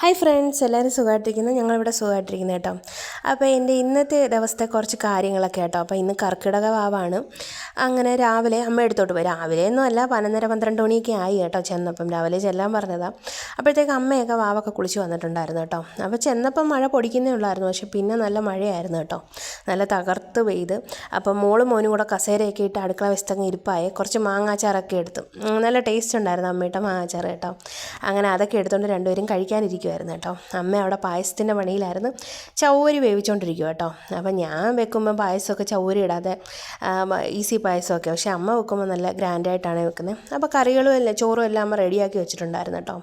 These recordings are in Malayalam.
ഹായ് ഫ്രണ്ട്സ് എല്ലാവരും സുഖമായിട്ടിരിക്കുന്നു. ഞങ്ങളിവിടെ സുഖമായിട്ടിരിക്കുന്നു കേട്ടോ. അപ്പോൾ എന്റെ ഇന്നത്തെ ദിവസത്തെ കുറച്ച് കാര്യങ്ങളൊക്കെ കേട്ടോ. അപ്പോൾ ഇന്ന് കർക്കിടക വാവാണ് അങ്ങനെ രാവിലെ അമ്മ എടുത്തോട്ട് പോയി. രാവിലെ ഒന്നും അല്ല പതിനൊന്നര പന്ത്രണ്ട് മണിയൊക്കെ ആയി കേട്ടോ ചെന്നപ്പം. രാവിലെ ചെല്ലാൻ പറഞ്ഞതാണ് അപ്പോഴത്തേക്ക് അമ്മയൊക്കെ വാവൊക്കെ കുളിച്ച് വന്നിട്ടുണ്ടായിരുന്നു കേട്ടോ. അപ്പോൾ ചെന്നപ്പം മഴ പൊടിക്കുന്നേ ഉള്ളായിരുന്നു. പക്ഷേ പിന്നെ നല്ല മഴയായിരുന്നു കേട്ടോ. നല്ല തകർത്ത് പെയ്ത്. അപ്പം മോളും മോനും കൂടെ കസേരയൊക്കെ ഇട്ട് അടുക്കള വശത്തങ്ങ് ഇരിപ്പായി. കുറച്ച് മാങ്ങാച്ചാറൊക്കെ എടുത്തു. നല്ല ടേസ്റ്റ് ഉണ്ടായിരുന്നു അമ്മയുടെ മാങ്ങാച്ചാർ കേട്ടോ. അങ്ങനെ അതൊക്കെ എടുത്തുകൊണ്ട് രണ്ടുപേരും കഴിക്കാനിരിക്കുമായിരുന്നു കേട്ടോ. അമ്മ അവിടെ പായസത്തിന്റെ പണിയിലായിരുന്നു. ചൗരി വേവിച്ചുകൊണ്ടിരിക്കും കേട്ടോ. അപ്പം ഞാൻ വെക്കുമ്പോൾ പായസമൊക്കെ ചൗരി ഇടാതെ ഈസി പായസമൊക്കെ. പക്ഷേ അമ്മ വെക്കുമ്പോൾ നല്ല ഗ്രാൻഡായിട്ടാണ് വെക്കുന്നത് അപ്പോൾ കറികളും എല്ലാം ചോറും എല്ലാം അമ്മ റെഡിയാക്കി വെച്ചിട്ടുണ്ടായിരുന്നു കേട്ടോ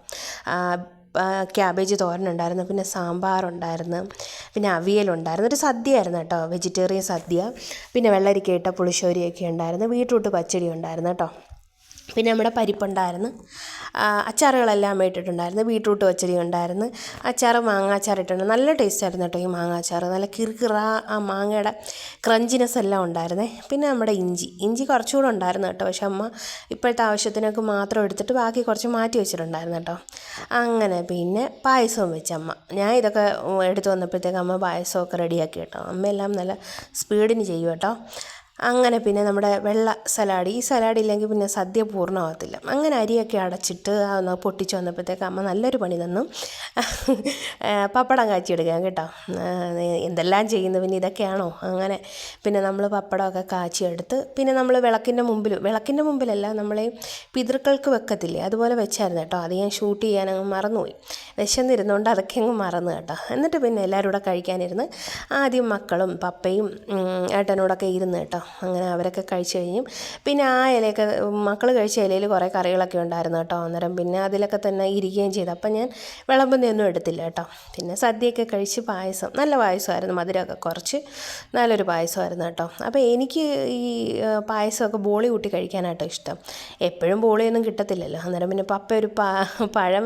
ക്യാബേജ് തോരനുണ്ടായിരുന്നു പിന്നെ സാമ്പാറുണ്ടായിരുന്നു പിന്നെ അവിയലുണ്ടായിരുന്നു. ഒരു സദ്യയായിരുന്നു കേട്ടോ വെജിറ്റേറിയൻ സദ്യ. പിന്നെ വെള്ളരിക്കയിട്ട പുളിശ്ശേരിയൊക്കെ ഉണ്ടായിരുന്നു ബീട്രൂട്ട് പച്ചടി ഉണ്ടായിരുന്നു കേട്ടോ പിന്നെ നമ്മുടെ പരിപ്പുണ്ടായിരുന്നു. അച്ചാറുകളെല്ലാം ഇട്ടിട്ടുണ്ടായിരുന്നു. ബീട്രൂട്ട് പച്ചടി ഉണ്ടായിരുന്നു. അച്ചാർ മാങ്ങാച്ചാർ ഇട്ടിട്ടുണ്ട്. നല്ല ടേസ്റ്റ് ആയിരുന്നു കേട്ടോ ഈ മാങ്ങാച്ചാർ നല്ല കിറുകിറ ആ മാങ്ങയുടെ ക്രഞ്ചിനെസ് എല്ലാം ഉണ്ടായിരുന്നേ. പിന്നെ നമ്മുടെ ഇഞ്ചി. ഇഞ്ചി കുറച്ചുകൂടെ ഉണ്ടായിരുന്നു കേട്ടോ. പക്ഷെ അമ്മ ഇപ്പോഴത്തെ ആവശ്യത്തിനൊക്കെ മാത്രം എടുത്തിട്ട് ബാക്കി കുറച്ച് മാറ്റി വെച്ചിട്ടുണ്ടായിരുന്നു കേട്ടോ. അങ്ങനെ പിന്നെ പായസവും വെച്ചമ്മ ഞാൻ ഇതൊക്കെ എടുത്തു വന്നപ്പോഴത്തേക്ക് അമ്മ പായസമൊക്കെ റെഡിയാക്കി കേട്ടോ. അമ്മയെല്ലാം നല്ല സ്പീഡിന് ചെയ്യും കേട്ടോ. അങ്ങനെ പിന്നെ നമ്മുടെ വെള്ള സലാഡ് ഈ സലാഡ് ഇല്ലെങ്കിൽ പിന്നെ സദ്യ പൂർണമാകത്തില്ല അങ്ങനെ അരിയൊക്കെ അടച്ചിട്ട് ഒന്ന് പൊട്ടിച്ച് വന്നപ്പോഴത്തേക്ക് അമ്മ നല്ലൊരു പണി തന്നു. പപ്പടം കാച്ചിയെടുക്കാം കേട്ടോ. എന്തെല്ലാം ചെയ്യുന്നു? പിന്നെ ഇതൊക്കെയാണോ? അങ്ങനെ പിന്നെ നമ്മൾ പപ്പടമൊക്കെ കാച്ചിയെടുത്ത് പിന്നെ നമ്മൾ വിളക്കിന്റെ മുമ്പിൽ വിളക്കിന്റെ മുമ്പിലല്ല നമ്മളെ പിതൃക്കൾക്ക് വെക്കത്തില്ലേ? അതുപോലെ വെച്ചായിരുന്നു കേട്ടോ. അത് ഞാൻ ഷൂട്ട് ചെയ്യാൻ അങ്ങ് മറന്നുപോയി. വിശന്നിരുന്നുകൊണ്ട് അതൊക്കെ അങ്ങ് മറന്നു കേട്ടോ. എന്നിട്ട് പിന്നെ എല്ലാവരും കൂടെ കഴിക്കാനിരുന്ന് ആദ്യം മക്കളും പപ്പയും ഏട്ടനോടൊക്കെ ഇരുന്ന് കേട്ടോ. അങ്ങനെ അവരൊക്കെ കഴിച്ച് കഴിഞ്ഞും. പിന്നെ ആ ഇലയൊക്കെ മക്കൾ കഴിച്ച ഇലയിൽ കുറേ കറികളൊക്കെ ഉണ്ടായിരുന്നു കേട്ടോ അന്നേരം. പിന്നെ അതിലൊക്കെ തന്നെ ഇരിക്കുകയും ചെയ്തു. അപ്പം ഞാൻ വിളമ്പുന്നൊന്നും എടുത്തില്ല കേട്ടോ. പിന്നെ സദ്യയൊക്കെ കഴിച്ച് പായസം നല്ല പായസമായിരുന്നു മധുരമൊക്കെ കുറച്ച് നല്ലൊരു പായസമായിരുന്നു കേട്ടോ. അപ്പോൾ എനിക്ക് ഈ പായസമൊക്കെ ബോളി കൂട്ടി കഴിക്കാനായിട്ടോ ഇഷ്ടം. എപ്പോഴും ബോളിയൊന്നും കിട്ടത്തില്ലല്ലോ. അന്നേരം പിന്നെ പപ്പ ഒരു പഴം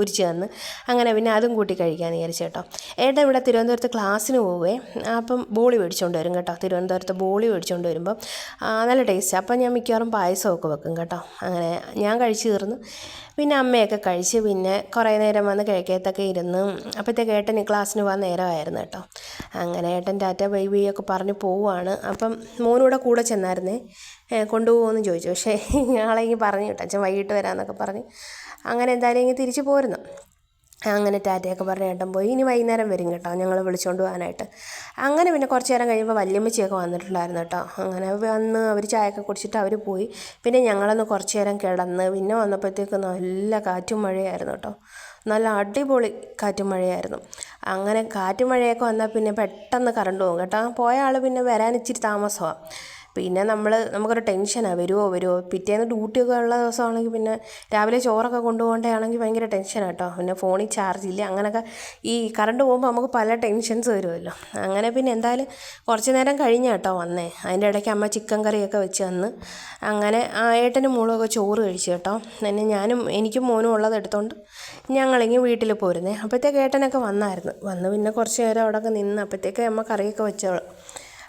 ഉരിച്ചു തന്ന് അങ്ങനെ പിന്നെ അതും കൂട്ടി കഴിക്കാൻ വിചാരിച്ചു കേട്ടോ. ഏട്ടൻ ഇവിടെ തിരുവനന്തപുരത്ത് ക്ലാസ്സിന് പോവേ. അപ്പം ബോളി മേടിച്ചുകൊണ്ട് വരും കേട്ടോ. തിരുവനന്തപുരത്ത് ബോളി മേടിച്ചുകൊണ്ട് വരുമ്പം നല്ല ടേസ്റ്റ് അപ്പം ഞാൻ മിക്കവാറും പായസമൊക്കെ വെക്കും കേട്ടോ. അങ്ങനെ ഞാൻ കഴിച്ച് തീർന്നു. പിന്നെ അമ്മയൊക്കെ കഴിച്ച് പിന്നെ കുറേ നേരം വന്ന് കിഴക്കേത്തൊക്കെ ഇരുന്ന് അപ്പോഴത്തേക്ക് ഏട്ടൻ ക്ലാസ്സിന് പോകാൻ നേരമായിരുന്നു കേട്ടോ. അങ്ങനെ ഏട്ടൻ ടാറ്റ ബൈബി ഒക്കെ പറഞ്ഞ് പോവുകയാണ്. അപ്പം മോനൂടെ കൂടെ ചെന്നായിരുന്നേ. കൊണ്ടുപോകുമെന്ന് ചോദിച്ചു. പക്ഷേ ഞങ്ങളെങ്കിൽ പറഞ്ഞു കേട്ടോ അച്ഛൻ വൈകിട്ട് വരാമെന്നൊക്കെ പറഞ്ഞ്. അങ്ങനെ എന്തായാലും ഇങ്ങനെ തിരിച്ച് പോരുന്നു. അങ്ങനെ ടാറ്റയൊക്കെ പറഞ്ഞ് ഏട്ടൻ പോയി. ഇനി വൈകുന്നേരം വരും കേട്ടോ. ഞങ്ങൾ വിളിച്ചുകൊണ്ട് പോകാനായിട്ട്. അങ്ങനെ പിന്നെ കുറച്ച് നേരം കഴിയുമ്പോൾ വല്യമ്മച്ചിയൊക്കെ വന്നിട്ടുണ്ടായിരുന്നു കേട്ടോ. അങ്ങനെ വന്ന് അവർ ചായയൊക്കെ കുടിച്ചിട്ട് അവർ പോയി. പിന്നെ ഞങ്ങളൊന്ന് കുറച്ച് നേരം കിടന്ന് പിന്നെ വന്നപ്പോഴത്തേക്ക് നല്ല കാറ്റും മഴയായിരുന്നു കേട്ടോ. നല്ല അടിപൊളി കാറ്റും മഴയായിരുന്നു. അങ്ങനെ കാറ്റും മഴയൊക്കെ വന്നാൽ പിന്നെ പെട്ടെന്ന് കറണ്ട് പോകും കേട്ടോ. പോയ ആൾ പിന്നെ വരാൻ ഇച്ചിരി താമസമാണ് പിന്നെ നമ്മൾ നമുക്കൊരു ടെൻഷനാണ് വരുമോ വരുമോ പിറ്റേന്ന് ഡ്യൂട്ടിയൊക്കെ ഉള്ള ദിവസമാണെങ്കിൽ പിന്നെ രാവിലെ ചോറൊക്കെ കൊണ്ടുപോകേണ്ടതാണെങ്കിൽ ഭയങ്കര ടെൻഷനാണ് കേട്ടോ പിന്നെ ഫോണിൽ ചാർജ് ഇല്ല അങ്ങനെയൊക്കെ ഈ കറണ്ട് പോകുമ്പോൾ നമുക്ക് പല ടെൻഷൻസ് വരുമല്ലോ അങ്ങനെ പിന്നെ എന്തായാലും കുറച്ച് നേരം കഴിഞ്ഞ കേട്ടോ വന്നേ. അതിന്റെ ഇടയ്ക്ക് അമ്മ ചിക്കൻ കറിയൊക്കെ വെച്ച് തന്ന്. അങ്ങനെ ഏട്ടനും മോളൊക്കെ ചോറ് കഴിച്ചു കേട്ടോ പിന്നെ ഞാനും എനിക്കും മോനും ഉള്ളത് എടുത്തോണ്ട് ഞങ്ങളെങ്കിൽ വീട്ടിൽ പോരുന്നേ. അപ്പോഴത്തേക്ക് ഏട്ടനൊക്കെ വന്നായിരുന്നു. വന്ന് പിന്നെ കുറച്ച് നേരം അവിടെയൊക്കെ നിന്ന് അപ്പോഴത്തേക്ക് അമ്മ കറിയൊക്കെ വെച്ചോളൂ.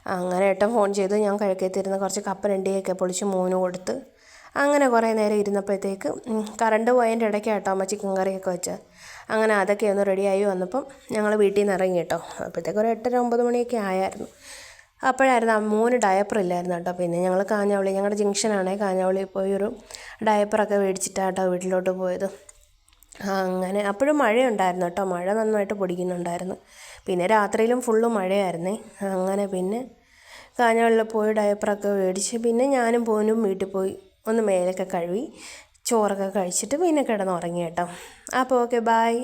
അങ്ങനെ ഏട്ടൻ ഫോൺ ചെയ്ത് ഞാൻ കിഴക്കേത്തിരുന്ന് കുറച്ച് കപ്പലണ്ടിയൊക്കെ പൊളിച്ച് മോന് കൊടുത്ത് അങ്ങനെ കുറേ നേരം ഇരുന്നപ്പോഴത്തേക്ക് കറണ്ട് പോയതിന്റെ ഇടയ്ക്ക് കേട്ടോ അമ്മ ചിക്കൻ കറിയൊക്കെ വെച്ചത് അങ്ങനെ അതൊക്കെ ഒന്ന് റെഡിയായി വന്നപ്പം ഞങ്ങൾ വീട്ടിൽ നിന്ന് ഇറങ്ങി കേട്ടോ. അപ്പോഴത്തേക്ക് ഒരു എട്ടര ഒമ്പത് മണിയൊക്കെ ആയായിരുന്നു. അപ്പോഴായിരുന്നു ആ മോന് ഡയപ്പർ ഇല്ലായിരുന്നു കേട്ടോ. പിന്നെ ഞങ്ങൾ കാഞ്ഞാവളി ഞങ്ങളുടെ ജംഗ്ഷനാണേ കാഞ്ഞാവളി പോയി ഒരു ഡയപ്പറൊക്കെ മേടിച്ചിട്ടാണ് കേട്ടോ വീട്ടിലോട്ട് പോയത്. അങ്ങനെ അപ്പോഴും മഴയുണ്ടായിരുന്നു കേട്ടോ. മഴ നന്നായിട്ട് പൊടിക്കുന്നുണ്ടായിരുന്നു. പിന്നെ രാത്രിയിലും ഫുള്ള് മഴയായിരുന്നേ. അങ്ങനെ പിന്നെ കാഞ്ഞവെള്ളം പോയി ഡയപ്പറൊക്കെ മേടിച്ച് പിന്നെ ഞാനും പോനും വീട്ടിൽ പോയി. ഒന്ന് മേലൊക്കെ കഴുകി ചോറൊക്കെ കഴിച്ചിട്ട് പിന്നെ കിടന്നുറങ്ങി കേട്ടോ. അപ്പോൾ ഓക്കെ ബായ്